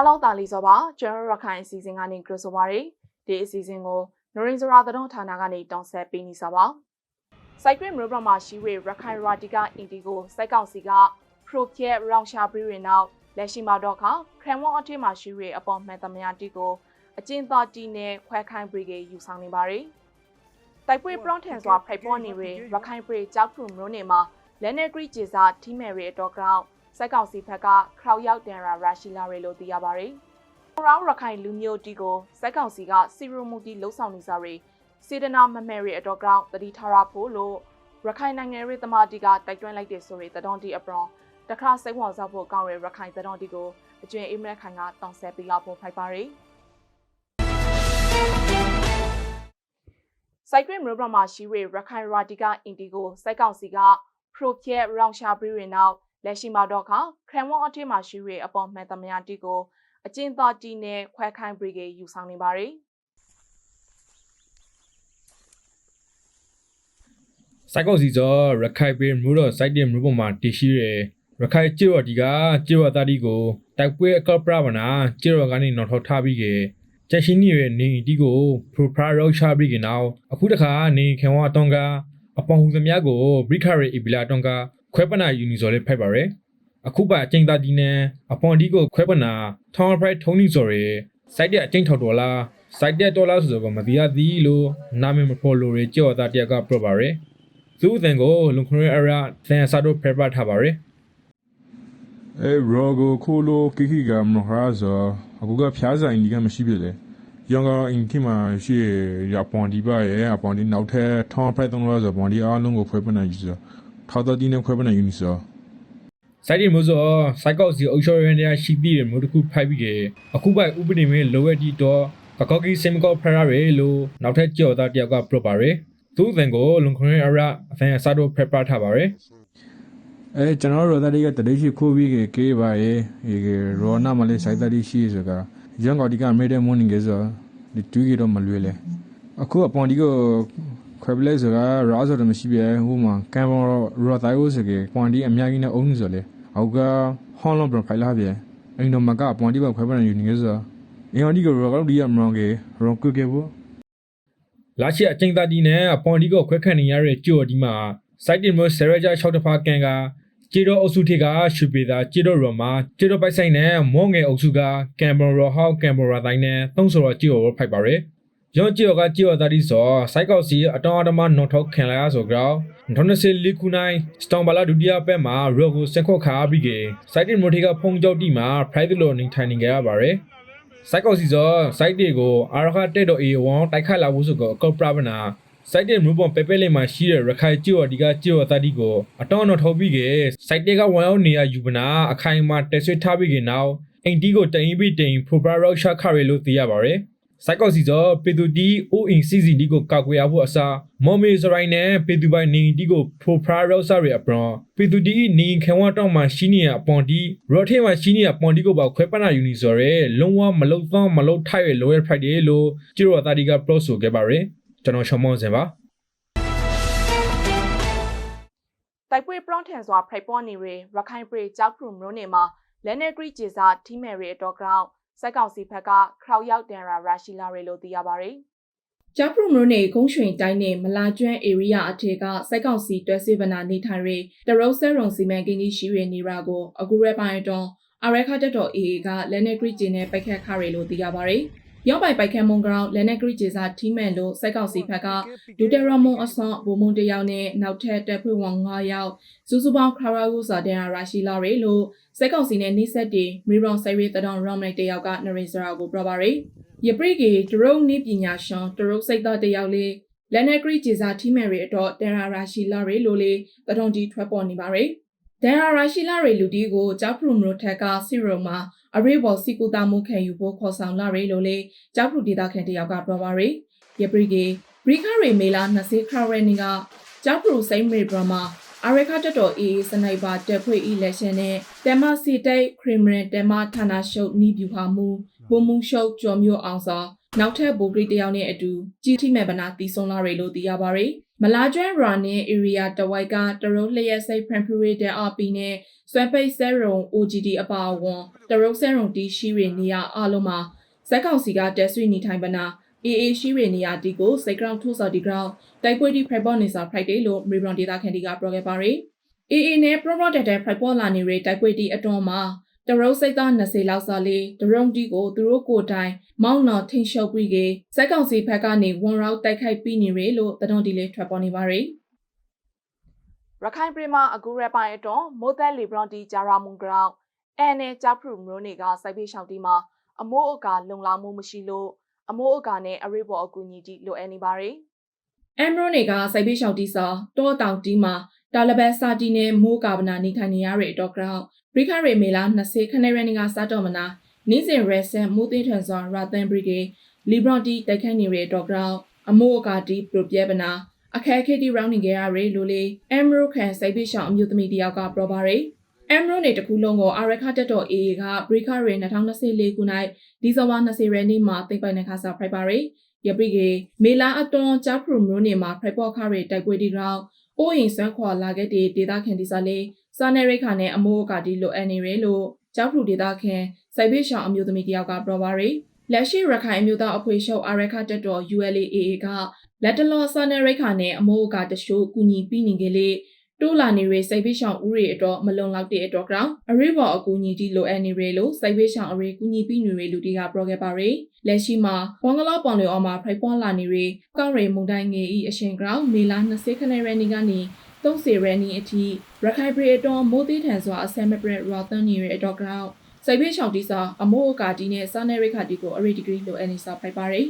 အားလုံးတာလီစောပါကျွန်တော်ရခိုင်အစီအစဉ်ကနေကြိုဆိုပါရစေဒီအစီအစဉ်ကိုနိုရင်ဇရာသတော်ဌာနကနေတောင်းဆက်ပေးနေစာပါစိုက်ဂရစ်မြို့ပေါ်မှာရှိဝေရခိုင်ရာတီကအင်ဒီကိုစိုက်ကောင်စီကပရိုကျက်ရောင်ရှာပြီးရင်နောက်လက်ရှိမှာတော့ခခရန်ဝွန်အထက်မှာရှိဝေအပေါ်မှန်သမ ्या တီကိုအကျဉ်းသားတီနဲ့ခွဲခိုင်းဘရီဂေယူဆောင်နေပါရယ်တိုက်ပွဲပရွန်ထန်စွာဖိုက်ပေါ်နေရရခိုင်ပြည်ကြောက်ထုမြို့နယ်မှာလက်နက်ဂရိကျေစာထီမယ်ရီအတော်ကောက် စိုက်ကောင်စီဘက်ကခရောက်ရောက်တန်ရာရာရှိလာရလို့သိရပါရယ်။ရောင်းရခိုင်လူမျိုးတီကိုစိုက်ကောင်စီကစီရိုမူတီလှုပ်ဆောင်နေစားရစေတနာမမယ်ရီအတော်ကောက်တတိထားရဖို့လို့ရခိုင်နိုင်ငံရေးသမားတီကတိုက်တွန်းလိုက်တဲ့ဆိုရတဲ့တော်တီအပရောတခါစိတ်ဝင်စားဖို့ကောင်းရရခိုင်တော်တီကိုအကျွင်အိမရက်ခိုင်ကတောင်းဆက်ပေးလာဖို့ဖိုက်ပါရယ်။စိုက်ဂရစ်မြို့ပေါ်မှာရှိဝေရခိုင်ရာတီကအင်ဒီကိုစိုက်ကောင်စီကပရိုကျက်ရောင်ရှာပြီးရင်နောက် လက်ရှိမှာတော့ခခရန်ဝွန်အထက်မှာရှိဝေအပေါ်မှန်သမ ्या တီကိုအကျဉ်းသားတီနဲ့ခွဲခိုင်းဘရီဂေယူဆောင်နေပါရယ်စိုက်ကောက်စီစောရခိုင်ပြည်မြို့တော်စိုက်တင်မြို့ပေါ်မှာတည်ရှိရယ်ရခိုင်ကျေတော်ဒီကကျေတော်သားဒီကိုတိုက်ပွဲအကောက်ပရဗနာကျေတော်ကနေနောက်ထောက်ထားပြီးကချက်ရှိနေရနေဒီကိုပရိုဖရာရောက်ချပြီးကနောက်အခုတခါနေခေဝါတောင်းကအပေါင်းဟူသမျှကိုဘရိခရီအီဘီလာတောင်းက ခွဲပနာယူနီဇော်လေးဖိုက်ပါရယ်အခုပါအကျဉ်းသားဒီနဲ့အပေါင်းဒီကိုခွဲပနာထောင်းဖရိုက်ထုံးနီဇော်ရယ်စိုက်တဲ့အကျဉ်းထောက်တော်လားစိုက်တဲ့ဒေါ်လာဆိုတော့မသိရသည်လို့နာမည်မဖော်လို့ရကျေတော်သားတယောက်ကပြောပါရယ်သူ့အတန်ကိုလုံခွရအရာသန်ဆာတို့ဖေပထားပါရယ်အဲရောဂိုခိုလိုကိခိကမဟာဇာအခုကဖျားဆိုင်ဒီကမရှိပြလေယောင်ကအင်ခိမှာရှိရပွန်ဒီပါရဲ့အပွန်ဒီနောက်ထပ်ထောင်းဖက်သုံးလို့ဆိုပွန်ဒီအားလုံးကိုခွဲပနာယူဆိုထောက်တော့ ဒီနဲ့ခွဲပနာယူနေဆိုစိုက်ဒီမျိုးစောစိုက်ကောက်စီအုပ်ချုပ်ရန်တရားရှိပြီးတဲ့မျိုးတစ်ခုဖိုက်ပြီးကအခုပိုက်ဥပဒေမင်းလိုဝက်တီတော့ကကောက်ကီစင်မကောဖရရယ်လို့နောက်ထပ်ကြော်သားတယောက်ကပြပါရယ်သူ့အတန်ကိုလုံခွရအရာသန်ဆာတို့ဖေပထားပါရယ်အဲကျွန်တော်တို့တွေကတတိရှိခိုးပြီးကေးပါရဲ့ဒီရောနာမလေးစိုက်တတိရှိဆိုကယောင်ကဒီကမေတဲ့မွန်ငယ်ဆိုဒီတူကြီးတော့မလွေလေအခုအပွန်ဒီကို ခွဲပလဲဆိုကရာဆိုတော့မရှိပြဟိုမှာကံပေါ်ရောတိုင်းဦးဆိုကေပွန်ဒီအများကြီးနဲ့အုံးဆိုလေအောက်ကဟောင်းလုံးပဖိုင်လာပြအိမ်တော်မကပွန်ဒီဘခွဲပနေယူနေဆိုအင်ဟောဒီကိုရောကတော့ဒီရမရောကေရောကွကေဘူးလာရှိအကျဉ်းသားဒီနဲ့အပွန်ဒီကိုခွဲခန့်နေရတဲ့ကြော်ဒီမှာစိုက်တင်မျိုးဆရဂျာ6တဖာကန်ကကျေတော့အုပ်စုထေကရှုပေတာကျေတော့ရော်မှာကျေတော့ပိုက်ဆိုင်နဲ့မောငယ်အုပ်စုကကင်ဘရာဟောက်ကင်ဘရာတိုင်းနဲ့သုံးဆိုတော့ကျေတော့ဖိုက်ပါရယ် ရောကျေတော့ကကျေတော့တာဒီဆိုစိုက်ကောက်စီအတောင်အတမနော်ထောက်ခံလာရဆိုကြော2014လိခုနိုင်စတောင်ဘလာဒုတိယပတ်မှာရောကိုစက်ခော့ခါပြီးကစိုက်တင်မိုထေကဖုံကြောက်တီမှာ private လို့နေထိုင်နေကြရပါရယ်စိုက်ကောက်စီစောစိုက်တွေကိုအာရခတက်တော့ A1 တိုက်ခိုက်လာဖို့ဆိုတော့ကော့ပရဗနာစိုက်တဲ့မျိုးပေါ်ပဲပဲလေးမှာရှိတဲ့ရခိုင်ကျော်ဒီကကျော်သတိကိုအတောင်းတော့ထုတ်ပြီးကစိုက်တဲ့ကဝန်အောင်နေရယူပနာအခိုင်အမာတက်ဆွေးထားပြီးကနောက်အင်တီကိုတင်ပြီးတင်ပရိုပရာရောက်ရှာခရဲလို့သိရပါရယ် စိုက်ကောက်စီစောပေတူတီအိုအင်စီစီဒီကိုကောက်ွယ်ရဖို့အစားမော်မေစရိုင်းနဲ့ပေတူပိုင်နေဒီကိုပရိုပရာရောက်စားရအပရွန်ပေတူတီနေခံဝတော့မှရှိနေရအပွန်ဒီရော့ထဲမှာရှိနေရပွန်ဒီကိုပါခွဲပနာယူနီဆိုရဲလုံးဝမလုံသောမလုံထိုက်ရလိုရဖိုက်တယ်လို့ကျိုးရတာဒီကပလော့ဆိုခဲ့ပါရယ်ကျွန်တော်ရှောင်းမောင်းစင်ပါတိုက်ပွဲပရွန်ထန်စွာဖိုက်ပေါ်နေရရခိုင်ပြည်ကြောက်ထုမြို့နယ်မှာလက်နက်ဂရိကျေစာထီမယ်ရီအတော်ကောက် စိုက်ကောင်စီဘက်ကခရောက်ရောက်တန်ရာရာရှိလာရလို့သိရပါရယ်ကျပရုမရိုနေကုန်းရွှင်တိုင်းနဲ့မလာကျွမ်း area အထက်ကစိုက်ကောင်စီတွဲစေဗနာနေထိုင်ရတရုတ်ဆဲရုံစီမံကိန်းကြီးရှိရနေရာကိုအခုရဲပိုင်းအတွင်းအရက်ခတက်တော် AA ကလက်နက်ဂရိဂျင်နဲ့ပိုက်ခတ်ခရလို့သိရပါရယ် ရောက်ပိုင်ပိုက်ခတ်မုံဂရောင်းလက်နက်ဂရိဂျင်စာထီးမဲ့လို့စိုက်ကောင်စီဘက်ကဒူတရမွန်အဆော့ဘုံမုံတယောက်နဲ့နောက်ထပ်တပ်ဖွဲ့ဝင်9ယောက်စုစုပေါင်းခရာယူစာတန်ရာရှိလာရလို့စိုက်ကောင်စီနဲ့နှိစက်တီမီရွန်ဆိုင်ရီတဒေါန်ရောမလိုက်တယောက်ကနရိစရာကိုပြောပါရယ်ယပရိကေဒရုတ်နိပညာရှင်ဒရုတ်စိတ်သားတယောက်လေးလက်နက်ကရီဂျေစာထီမယ်ရီအတော့တန်ရာရာရှိလာရီလိုလေးတထုံတီထွက်ပေါ်နေပါရယ် ဒန်ရာရာရှိလာရီလူတီကိုကြောက်ဖရူမရိုထက်ကစီရိုမှာအရေးပေါ်စီကူတာမှုခံယူဖို့ခေါ်ဆောင်လာရီလိုလေးကြောက်ဖရူဒေတာခန်တယောက်ကပြောပါရယ်ယပရိကေဘရီခရီမေလာ20ခရရနီကကြောက်ဖရူစိမ့်မေဘရမာအရခတက်တော်အေးစနိုက်ပါတက်ဖွေအီလက်ရှင်နဲ့တမစီတိတ်ခရီမရင်တမဌာနရှုပ်နီးပြူဟာမှုဘုံမှုရှုပ်ကျော်မျိုးအောင်စာနောက်ထပ်ဘိုဂရီတယောက်နဲ့အတူကြီးထိမဲ့ဗနာတီဆုံးလာရလို့သိရပါရယ် မလာကျွမ်းရာနဲ့ area တဝိုက်ကတရုတ်လျက်စိတ် preparator RP နဲ့စွဲပိတ်ဆဲရုံ OGD အပါအဝင်တရုတ်ဆဲရုံတီရှိတွေနေရာအလုံးမှာစက်ကောင်စီကတက်ဆွေနေထိုင်ပနာ AA ရှိတွေနေရာတီကိုစိတ်ကောင်ထိုးစော်ဒီကောင်တိုက်ပွဲတီဖရိုက်ပေါ်နေစာ Friday လို့မေဘရွန်ဒေတာခန်တီကပြောခဲ့ပါရယ် AA နဲ့ Promo Data ဖရိုက်ပေါ်လာနေရတိုက်ပွဲတီအတွန်းမှာ တရုတ်စိတ်သား20လောက်စာလေးဒရုံတီကိုသူတို့ကိုယ်တိုင်မောင်းတော်ထိန်ရှုပ်ပြီးကေစက်ကောင်စီဘက်ကနေဝန်ရောက်တိုက်ခိုက်ပြီးနေရလို့တတော်တီလေးထွက်ပေါ်နေပါရယ်ရခိုင်ပြည်မှာအကူရပိုင်းအတွန်းမိုးသက်လီဘရွန်တီဂျာရာမွန်ဂရောင်းအဲနဲ့ဂျာဖရူမျိုးနေကစိုက်ပေးရှောင်းတီမှာအမိုးအကာလုံလောက်မှုမရှိလို့အမိုးအကာနဲ့အရိဘော်အကူညီတီလိုအပ်နေပါရယ်အမ်ရိုနေကစိုက်ပေးရှောက်တီစာတောတောင်တီမှာ တာလဘတ်စာတီနဲ့မိုးကာဗနာနေထိုင်နေရတဲ့တော့ကြောင့်ဘရိခရေမေလာ20ခနေရနေကစားတော့မနာနင်းစင်ရက်ဆန်မိုးသေးထန်စွာရာသန်ဘရီဂေလီဘရွန်တီတိုက်ခိုက်နေတဲ့တော့ကြောင့်အမိုးအကာတီပရိုပြဲပနာအခက်အခဲတီရောင်းနေကြရတဲ့လူလေးအမ်ရိုခံစိုက်ပေးရှောက်အမျိုးသမီးတယောက်ကပြောပါရယ်အမ်ရိုနေတခုလုံးကိုအာရခတက်တော် AA ကဘရိခရေ2024ခုနှစ်ဒီဇင်ဘာ20ရက်နေ့မှာသိပ်ပိုင်နေခါစားဖိုက်ပါရယ်ယပိကေမေလာအတွန်ဂျာဖရူမျိုးနေမှာဖိုက်ပေါ်ခရဲတိုက်ပွဲတီကောင် အိုးရင်ဆွမ်းခွာလာခဲ့တဲ့ဒေတာခင်ဒီစာလေးစာနယ်ရိတ်ခါနဲ့အမိုးအကာတီလိုအပ်နေရလို့ဂျာဖရူဒေတာခင်စိုက်ပေးရှောင်းအမျိုးသမီးတယောက်ကပြောပါရယ်လက်ရှိရခိုင်အမျိုးသားအဖွဲ့ချုပ်အာရခတက်တော် ULAA ကလက်တလောစာနယ်ရိတ်ခါနဲ့အမိုးအကာတရှို့ကူညီပြီးနေကြလေ တိုးလာနေရစိတ်ပေးရှောင်းဥရီအတွက်မလုံလောက်တဲ့အတွက်ကြောင့်အရိဘော်အကူအညီတီလိုအပ်နေရလို့စိတ်ပေးရှောင်းအရိကူညီပြီးနေရလူတီကပြောခဲ့ပါရယ်လက်ရှိမှာဘွန်ဂလောပောင်လီအော်မှာဖိုက်ပွန်လာနေရကောက်ရီမုန်တိုင်းငယ်ဤအရှင်ကောင်မေလာ20ခနဲ့ရနီကနေ30ရနီအထိရခိုင်ပြည်တော်မိုးသေးထန်စွာအဆမ်မပရက်ရောသန်နေရအတွက်ကြောင့်စိတ်ပေးရှောင်းတီစာအမိုးအကာတီနဲ့စာနယ်ရိတ်ခါတီကိုအရိဒီဂရီလိုအပ်နေစာဖိုက်ပါရယ်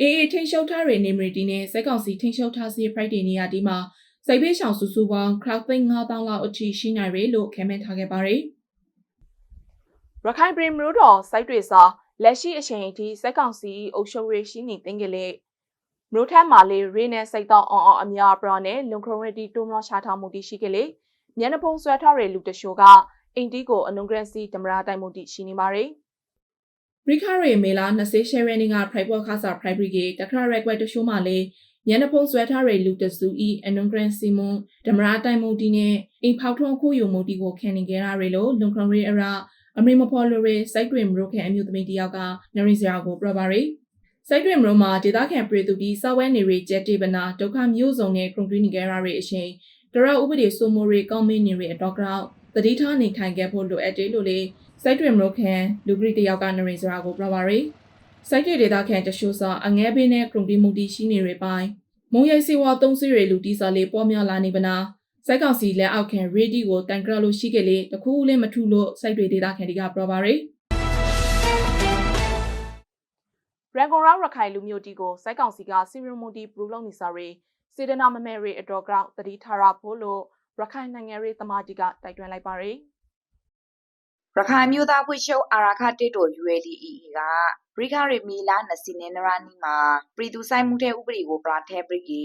အေးအေးထိန်ရှုပ်ထားတဲ့နေမရီတီနဲ့စက်ကောင်စီထိန်ရှုပ်ထားစီ Friday နေရာဒီမှာ စိတ်ပေးရှောင်စုစုပေါင်း crowd 9000လောက်အထိရှိနိုင်ရလို့ခန့်မှန်းထားခဲ့ပါတယ်ရခိုင်ပြည်မြို့တော်စိုက်တွေစာလက်ရှိအချိန်အထိစက်ကောင်စီအုပ်ချုပ်ရေးရှိနေတင်ကြလေမြို့ထက်မှာလေးရင်းနဲ့စိတ်တော့အောင်အောင်အများပြားနဲ့လုံခရုံရတီတိုးမရှာထားမှုတရှိကြလေမျက်နှာဖုံးဆွဲထားတဲ့လူတရှို့ကအင်တီကိုအနုဂရစီဓမ္မရာတိုင်မှုတရှိနေပါတယ်။ရိခရေမေလာ20ရှယ်ရနီက private ခါစာ private ကတခရရက်ကွက်တရှိုးမှလေး ညနေဖုံးဆွဲထားတဲ့လူတစုဤအနုဂရစီမွန်ဓမ္မရာတိုင်မှုတီနဲ့အိမ်ဖောက်ထုံးခုယူမှုတီကိုခံနေကြရရလို့လုံခရုံရအရာအမေမဖော်လိုရစိုက်တွင်မရိုခဲအမျိုးသမီးတယောက်ကနရီစရာကိုပြပါရယ်စိုက်တွင်မရိုမှာဒေသခံပြည်သူတီစောက်ဝဲနေရကျက်တေပနာဒုက္ခမျိုးစုံနဲ့ခုံတွင်းနေကြရတဲ့အချိန်တရဥပဒေစိုးမိုးရေးကောင်းမင်းနေရအတော့ကြောင့်တတိထားနေထိုင်ခဲ့ဖို့လိုအပ်တယ်လို့လေစိုက်တွင်မရိုခဲလူဂရီတယောက်ကနရီစရာကိုပြပါရယ် စိုက်တွေဒေသခံတရှိုးစာအငဲဘေးနဲ့ခုံတီမှုတီရှိနေရပိုင်းမုံရိပ်စီဝါသုံးဆွေရလူတီစာလေးပေါ်များလာနေပနာစိုက်ကောင်စီလက်အောက်ခံရေဒီကိုတန်ကြရလို့ရှိခဲ့လေတခုလည်းမထူလို့စိုက်တွေဒေတာခံတွေကပြောပါရယ်ရန်ကုန်ရောက်ရခိုင်လူမျိုးတီကိုစိုက်ကောင်စီကစီရီမူတီဘလူးလုံးနေစာရီစေတနာမမဲရီအတော်ကောက်တတိထားရဖို့လို့ရခိုင်နိုင်ငံရေးသမားတီကတိုက်တွန်းလိုက်ပါရယ် ရခိုင်မျိုးသားဖွဲ့ချုပ်အာရာခတစ်တော် ULDEE ကဘရိခရီမီလာနစီနေနရာနီမှာပြည်သူဆိုင်မှုတဲ့ဥပဒေကိုပလာထဲပရိကေ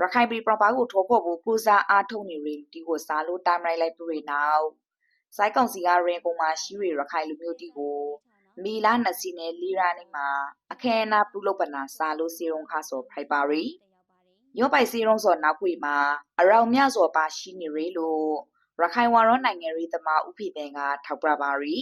ရခိုင်ပြည်ပရပါကိုထောဖို့ဖို့ပူဇာအားထုတ်နေရီဒီကိုစားလို့တိုင်လိုက်လိုက်ပြိနောက်စိုက်ကောင်စီကရင်ကုန်မှာရှိရရခိုင်လူမျိုးတီကိုမီလာနစီနေလီရာနီမှာအခဲနာပြုလုပ်ပနာစားလို့စီရုံခါဆိုဖိုက်ပါရီရောပိုက်စီရုံဆိုနောက်ခွေမှာအရောင်မြဆိုပါရှိနေရီလို့ ရခိုင်ဝါရောနိုင်ငံရေးသမားဥဖိတဲ့ကထောက်ပြပါရီ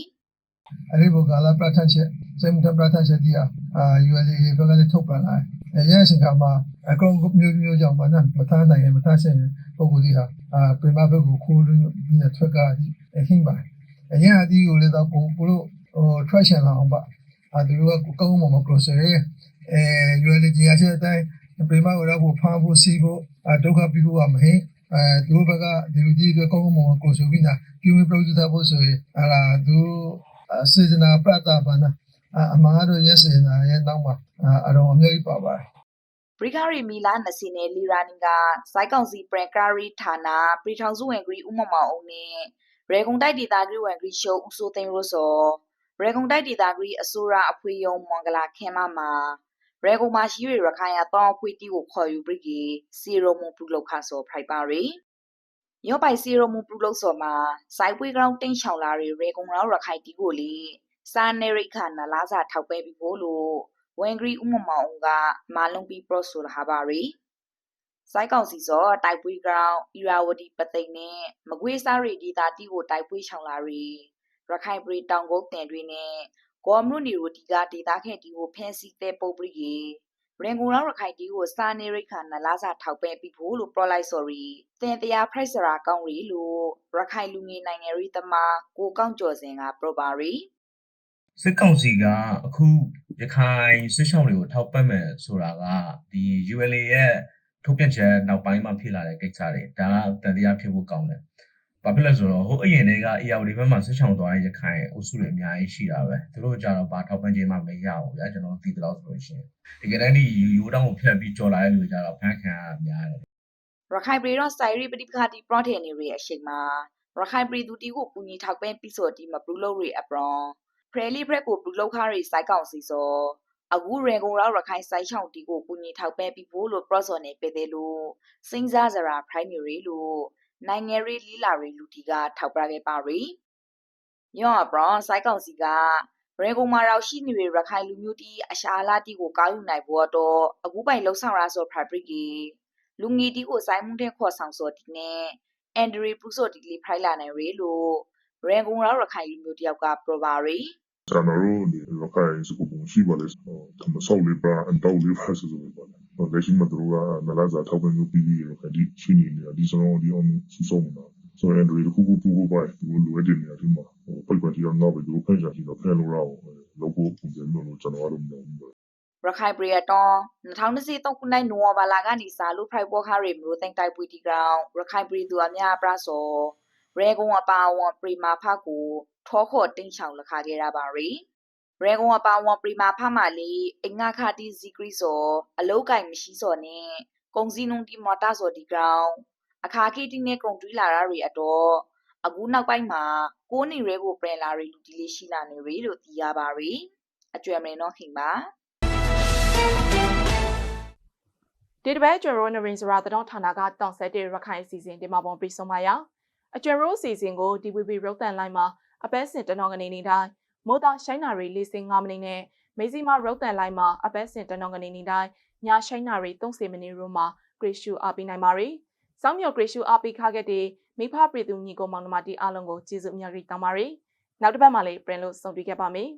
အဲဒီဘုကာလပြဋ္ဌာန်းချက်စေမှုထပြဋ္ဌာန်းချက်ကြီးအာ ULA ဘက်ကလည်းထုတ်ပြန်လာတယ်။ရဲရှင်ကမှာအကောင်မျိုးမျိုးကြောင့်မနာမထားနိုင်ရင်မထားဆိုင်ရင်ပုံကိုယ်ဒီဟာအာပြမဘက်ကိုခိုးလို့ဒီနဲ့ထွက်ကဒီအဟင်းပါ။အရင်အဒီကိုလည်းတော့ပုံဘလို့ဟို traction လာအောင်ပါ။အာဒီကကောင်းမှမ cross ရဲအဲ ULA ကြီးအချက်အတိုင်းပြမကိုတော့ဖားဖို့စီးဖို့အာဒုက္ခပြီးဖို့ကမဟင်း အဲသူတို့ဘက်ကဒီလူကြီးတွေကောင်းမှမ cross ပြီးနာပြုမ produce ဖို့ဆိုရင်ဟာလာသူစေစနာပတ္တပါနာအမှားတို့ရက်စေနာရဲ့နောက်မှာအတော်အမြင့်ပါပါတယ်ဘရိဂရီမီလာနစီနယ်လီရာနီကစိုက်ကောင်စီပရန်ကာရီဌာနပြည်ထောင်စုဝင်ဂရီဥမမောင်အောင်နဲ့ရေကုံတိုက်ဒေတာဂရီဝင်ဂရီရှုံဦးစိုးသိန်းရိုးစောရေကုံတိုက်ဒေတာဂရီအစိုးရအဖွေယုံမွန်ဂလာခဲမမှာ ရေကုံမှာရှိရရခိုင်ရတောင်းအဖွေတီကိုခေါ်ယူပြီးကြီးစီရိုမူပြုလုပ်ခါစောဖိုက်ပါရီရောပိုင်စီရိုမူပြုလုပ်စောမှာစိုက်ပွေးကောင်တင်းချောင်လာရီရေကုံရောရခိုင်တီကိုလီစာနေရိခါနလာစာထောက်ပဲပြီးဖို့လို့ဝင်ဂရီဥမမောင်ကမာလုံပြီးပရော့ဆိုလာပါရီစိုက်ကောင်စီစောတိုက်ပွေးကောင်အီရာဝတီပသိမ်နဲ့မကွေးစားရီဒေတာတီကိုတိုက်ပွေးချောင်လာရီရခိုင်ပြည်တောင်ကုန်းတင်တွေနဲ့ ဂေါ်မနုနီရိုတီကဒေတာခဲတီကိုဖန်စီတဲ့ပုတ်ပရိကေရင်ကုန်ရောက်ရခိုင်တီကိုစာနေရိခါနလားစာထောက်ပဲပြီးဖို့လို့ပြောလိုက်ဆိုရီတင်တရားဖရိုက်စရာကောင်းရီလို့ရခိုင်လူငယ်နိုင်ငံရီတမကိုကောင်းကျော်စင်ကပြောပါရီစစ်ကောင်စီကအခုရခိုင်စစ်ရှောင်းတွေကိုထောက်ပံ့မယ်ဆိုတာကဒီ ULA ရဲ့ထုတ်ပြန်ချက်နောက်ပိုင်းမှာဖြစ်လာတဲ့ကိစ္စတွေဒါကတန်တရားဖြစ်ဖို့ကောင်းတယ်။ ဘာဖြစ်လဲဆိုတော့ဟိုအရင်တည်းက AR တွေဘက်မှာစစ်ရှောင်းသွားတဲ့ရခိုင်အုပ်စုတွေအများကြီးရှိတာပဲ။သူတို့ကြတော့ဘာထောက်ပံ့ခြင်းမှမရဘူးဗျာကျွန်တော်သိသလောက်ဆိုလို့ရှိရင်တကယ်တမ်းဒီရိုးတောင်းကိုဖျက်ပြီးကြော်လာတဲ့လူတွေကြတော့ဖန်ခံရများတယ်ရခိုင်ပြည်တော့စိုင်ရီပတိပခတိပရော့တဲ့နေရီအရှိန်မှာရခိုင်ပြည်သူတီကိုပူညီထောက်ပံ့ပြီးဆိုတီမပလူလို့ရီအပရွန်ဖရယ်လီဖရက်ကိုပလူလောက်ခါရီစိုက်ကောင်စီစောအခုရေကုန်ရောက်ရခိုင်ဆိုင်ချောင်းတီကိုပူညီထောက်ပံ့ပြီးဖို့လို့ process နဲ့ပြည်တယ်လို့စိန်စားစရာ primary လို့ နိုင်ငံရေးလီလာရီလူတီကထောက်ပြခဲ့ပါရီညောအပရွန်စိုက်ကောင်စီကရေကုန်မှာရောက်ရှိနေတဲ့ရခိုင်လူမျိုးတီအရှာလာတီကိုကောက်ယူနိုင်ဖို့တော့အခုပိုင်လှုပ်ဆောင်ရဆို fabric လူငီတီကိုစိုင်းမှုတဲ့ခေါ်ဆောင်စောတီနဲ့အန်ဒရီပူဆိုတီလီဖိုင်လာနိုင်ရီလို့ရန်ကုန်ရောက်ရခိုင်လူမျိုးတယောက်ကပြောပါရီကျွန်တော်တို့ဒီရခိုင်စကူပုံရှိပါလေ။သမဆောက်လေးပါအတောက်လေးပါဆိုဆိုပါလေ။ လက်ရှိမှာတို့ကနလာစာထောက်ပံ့မှုပြီးပြီးရခိုင်ဒီရှိနေတယ်ဒီစံတော်ဒီအောင်စုစုံနေတာ။ဆိုရင်တို့ခုခုတူကိုပါဒီလိုလိုတဲ့နေရာဒီမှာပိတ်ပတ်တီအောင်တော့ဘယ်လိုဖန်ရှာရှိတော့ဖန်လို့ရအောင်လောကိုပုံစံမျိုးကျွန်တော်တို့မလုပ်ဘူးရခိုင်ပရီယတွန်2023ခုနှစ်နိုဝင်ဘာလကနေစလို့ဖိုက်ပေါ်ခါရီမျိုးသိန်းတိုက်ပွေတီကောင်ရခိုင်ပရီသူအများပရစောရေကုံအပါဝန်ပရီမာဖကိုထောခေါ်တင်းချောင်လခခဲ့ရပါရီ ရေကုံအပါဝန်ပရီမာဖမလေးအင်္ဂါခတီဇီကရီစောအလောက်ကင်မရှိစောနဲ့ကုံစည်းနုံတီမော်တာစောဒီကောင်အခါခိတီနဲ့ကုံတွီးလာရရီအတော့အခုနောက်ပိုင်းမှာကိုးနေရဲကိုပြန်လာရီလူတီလေးရှိလာနေရီလို့သိရပါရီအကျွမ်းမင်းတော့ခင်ပါဒီတစ်ပတ်ကျွယ်ရိုးနရင်စရာတတော်ဌာနကတောင်ဆက်တဲ့ရခိုင်အစီအစဉ်ဒီမှာပုံပြီးဆုံးပါရအကျွယ်ရိုးအစီအစဉ်ကို DVB ရုပ်သံလိုင်းမှာအပဲစင်တတော်ကနေနေတိုင်း မိုးသားရှိုင်းနာရီ၄၅မိနစ်နဲ့မေစီမာရုပ်သံလိုင်းမှာအပဲစင်တတော်ကနေနေတိုင်းညရှိုင်းနာရီ30မိနစ်ရိုးမှာဂရစ်ရှူအားပေးနိုင်ပါရီစောင်းမြော်ဂရစ်ရှူအားပေးခခဲ့တဲ့မိဖပြည်သူညီကိုမောင်နှမတီအားလုံးကိုကျေးဇူးအများကြီးတောင်းပါရီနောက်တစ်ပတ်မှာလည်းပြန်လို့ဆုံတွေ့ခဲ့ပါမယ်